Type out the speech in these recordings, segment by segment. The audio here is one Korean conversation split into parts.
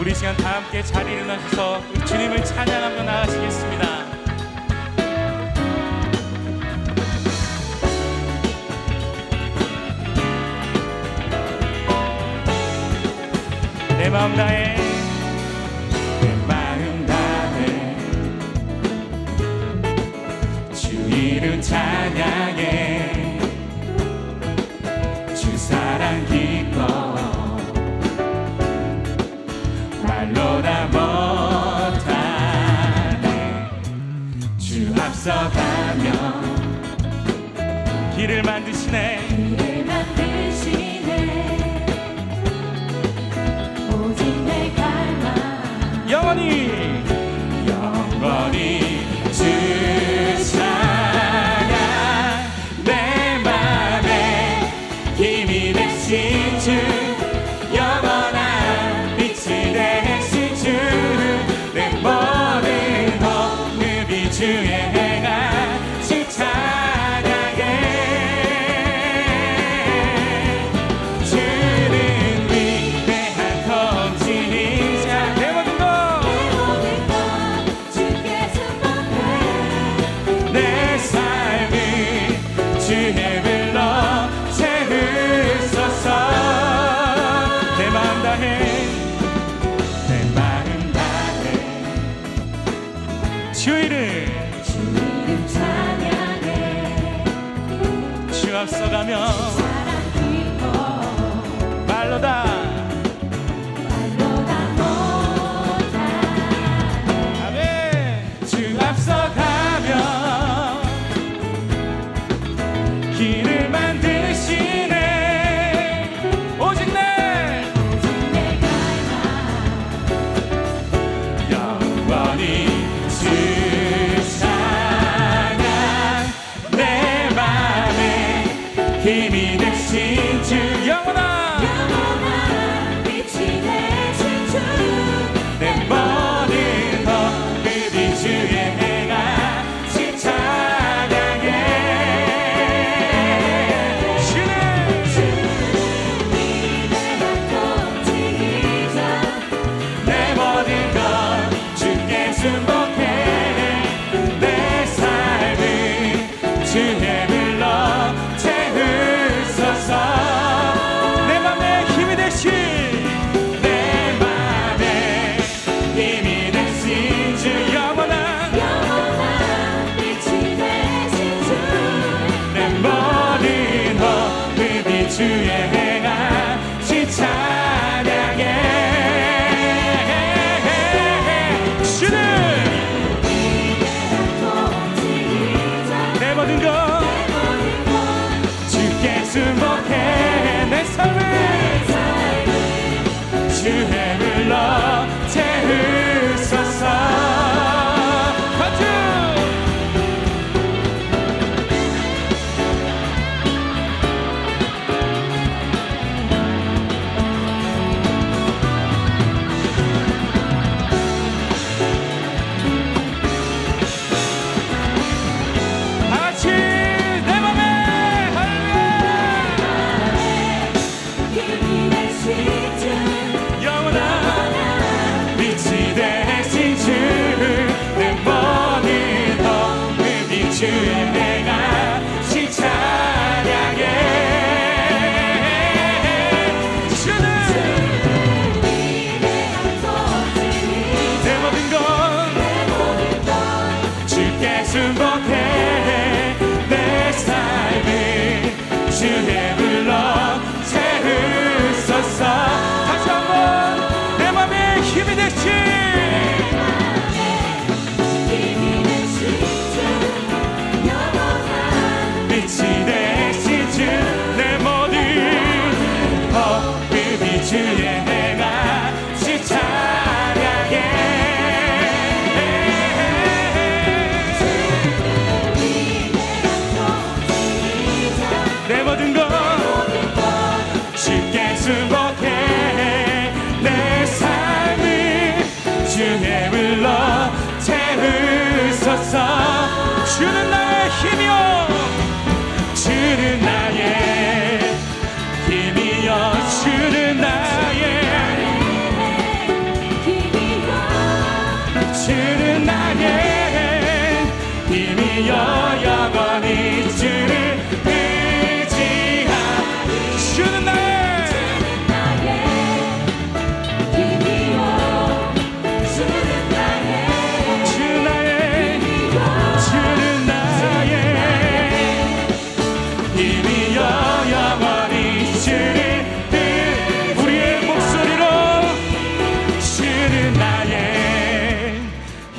우리 시간 다 함께 자리 일어나셔서 주님을 찬양하며 나아가시겠습니다. 내 마음 다해. 이름 찬양해. 보다 못하네. 주 앞서가며 길을 만드시네. 길을 만드시네. 힘이 되신 주. 주의 같이 찬양해 주는 내 모든 것. 주께 수목해 내 삶을. to Yeah.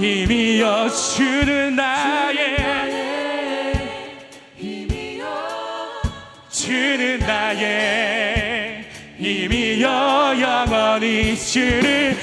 힘이여 주는 나의 힘이여 주는 나의 힘이여 영원히 주는